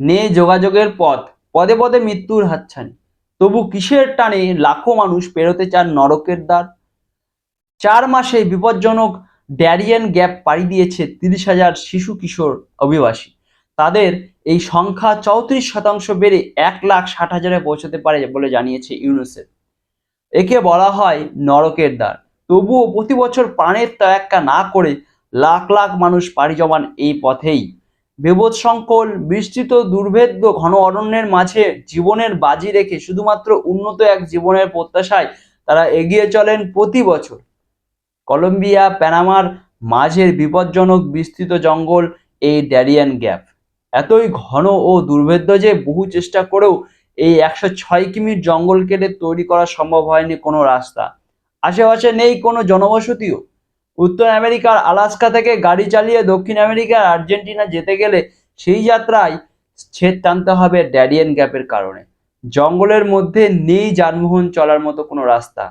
নেই যোগাযোগের পথ, পদে পদে মৃত্যুর হাতছানি। তবু কিসের টানে লাখো মানুষ পেরোতে চান নরকের দ্বার? চার মাসে বিপজ্জনক ড্যারিয়ান গ্যাপ পাড়ি দিয়েছে তিরিশ হাজার শিশু কিশোর অভিবাসী। তাদের এই সংখ্যা চৌত্রিশ শতাংশ বেড়ে এক লাখ ষাট হাজারে পৌঁছতে পারে বলে জানিয়েছে ইউনিসেফ। একে বলা হয় নরকের দ্বার। তবুও প্রতি বছর প্রাণের ত্যাগা না করে লাখ লাখ মানুষ পাড়ি জমান এই পথেই। বিপদ সংকল, বিস্তৃত দুর্ভেদ্য ঘন অরণ্যের মাঝে জীবনের বাজি রেখে শুধুমাত্র উন্নত এক জীবনের প্রত্যাশায় তারা এগিয়ে চলেন প্রতি বছর। কলম্বিয়া, প্যানামার মাঝের বিপজ্জনক বিস্তৃত জঙ্গল এই ড্যারিয়ান গ্যাপ। এতই ঘন ও দুর্ভেদ্য যে বহু চেষ্টা করেও এই একশো ছয় কিমির জঙ্গল কেটে তৈরি করা সম্ভব হয়নি কোনো রাস্তা। আশেপাশে নেই কোনো জনবসতিও। উত্তর আমেরিকার আলাস্কা থেকে গাড়ি চালিয়ে দক্ষিণ আমেরিকার আর্জেন্টিনা যেতে গেলে সেই যাত্রায় ছেদ টানতে হবে ড্যারিয়ান গ্যাপের কারণে। জঙ্গলের মধ্যে নেই যানবাহন চলার মতো কোনো রাস্তা।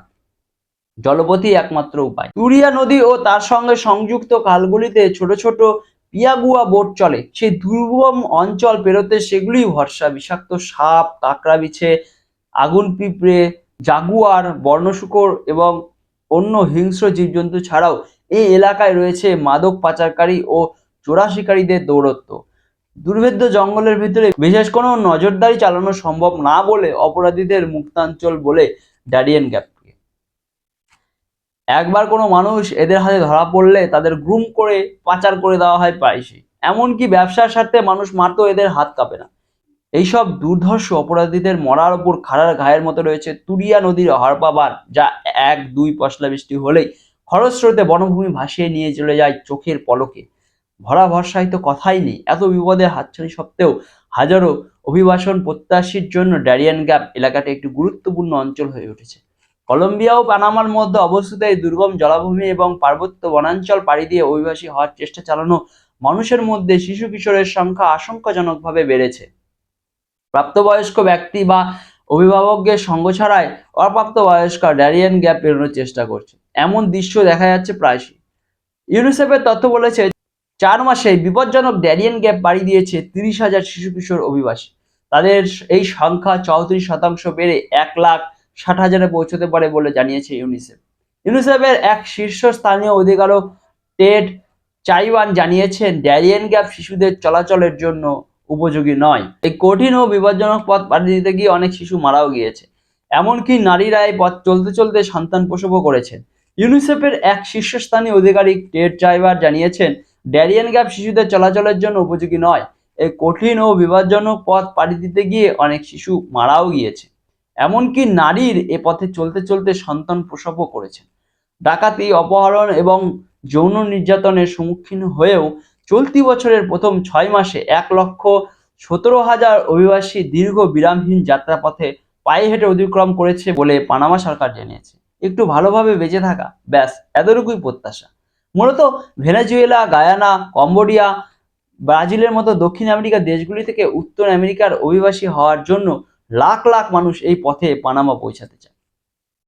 জলপথই একমাত্র উপায়। তুরিয়া নদী ও তার সঙ্গে সংযুক্ত খালগুলিতে ছোট ছোট পিয়াগুয়া বোট চলে। সেই দুর্গম অঞ্চল পেরোতে সেগুলি ভরসা। বিষাক্ত সাপ, কাঁকড়া বিছে, আগুন পিঁপড়ে, জাগুয়ার, বর্ণশুকর এবং অন্য হিংস্র জীবজন্তু ছাড়াও এই এলাকায় রয়েছে মাদক পাচারকারী ও চোরা শিকারীদের দৌরত্ব। দুর্ভেদ্য জঙ্গলের ভিতরে বিশেষ কোনো নজরদারি চালানো সম্ভব না বলে অপরাধীদের মুক্তাঞ্চল বলে ড্যারিয়ান গ্যাপকে একবার কোনো মানুষ এদের হাতে ধরা পড়লে তাদের গ্রুম করে পাচার করে দেওয়া হয় প্রায়শই। এমনকি ব্যবসার স্বার্থে মানুষ মারতেও এদের হাত কাঁপে না। এইসব দুর্ধর্ষ অপরাধীদের মরার ওপর খাড়ার ঘায়ের মতো রয়েছে তুরিয়া নদীর হরপাবার যা এক দুই পশলা বৃষ্টি হলেই খরস্রোতে বনভূমি ভাসিয়ে নিয়ে চলে যায় চোখের পলকে। ভরা ভরসায় তো কথাই নেই, এত বিপদের হাতছানি সত্ত্বেও হাজারো অভিবাসন প্রত্যাশীর জন্য ড্যারিয়ান গ্যাপ এলাকাটি একটি গুরুত্বপূর্ণ অঞ্চল হয়ে উঠেছে। কলম্বিয়া ও পানামার মধ্যে অবস্থিত এই দুর্গম জলাভূমি এবং পার্বত্য বনাঞ্চল পাড়ি দিয়ে অভিবাসী হওয়ার চেষ্টা চালানো মানুষের মধ্যে শিশু কিশোরের সংখ্যা আশঙ্কাজনকভাবে বেড়েছে। প্রাপ্তবয়স্ক ব্যক্তি বা অভিভাবকদের সঙ্গ ছাড়াই অপ্রাপ্তবয়স্ক ড্যারিয়ান গ্যাপ পেরোনোর চেষ্টা করছে। এমন দৃশ্য দেখা যাচ্ছে প্রায়শই। ইউনিসেফের তথ্য বলেছে, চার মাসে বিপজ্জনক ড্যারিয়ান গ্যাপ বাড়ি দিয়েছে তিরিশ হাজার শিশু কিশোর অভিবাসী। তাদের এই সংখ্যা চৌত্রিশ শতাংশ বেড়ে এক লাখ ষাট হাজারে পৌঁছতে পারে বলে জানিয়েছে ইউনিসেফ। ইউনিসেফের এক শীর্ষস্থানীয় অধিকারক টেড চাইওয়ান জানিয়েছেন, ড্যারিয়ান গ্যাপ শিশুদের চলাচলের জন্য উপযোগী নয়। এই কঠিন ও বিপজ্জনক পথ পাড়ি দিতে গিয়ে অনেক শিশু মারাও গিয়েছে। এমনকি নারীরা এই পথ চলতে চলতে সন্তান প্রসবও করেছেন। ইউনিসেফের এক শীর্ষস্থানীয় আধিকারিক টেড চাইবার জানিয়েছেন, ড্যারিয়ান গ্যাপ শিশুদের চলাচলের জন্য উপযোগী নয়। এই কঠিন ও বিপজ্জনক পথ পাড়ি দিতে গিয়ে অনেক শিশু মারাও গিয়েছে। এমনকি নারীর এ পথে চলতে চলতে সন্তান প্রসবও করেছেন ডাকাতি, অপহরণ এবং যৌন নির্যাতনের সম্মুখীন হয়েও চলতি বছরের প্রথম ছয় মাসে এক লক্ষ সতেরো হাজার অভিবাসী দীর্ঘ বিরামহীন যাত্রাপথে পায়ে হেঁটে অতিক্রম করেছে বলে পানামা সরকার জানিয়েছে। একটু ভালোভাবে বেঁচে থাকা। ব্যাস, এতটুকুই প্রত্যাশা। মূলত ভেনেজুয়েলা, গায়ানা, কম্বোডিয়া, ব্রাজিলের মতো দক্ষিণ আমেরিকার দেশগুলি থেকে উত্তর আমেরিকার অভিবাসী হওয়ার জন্য লাখ লাখ মানুষ এই পথে পানামা পৌঁছাতে চায়।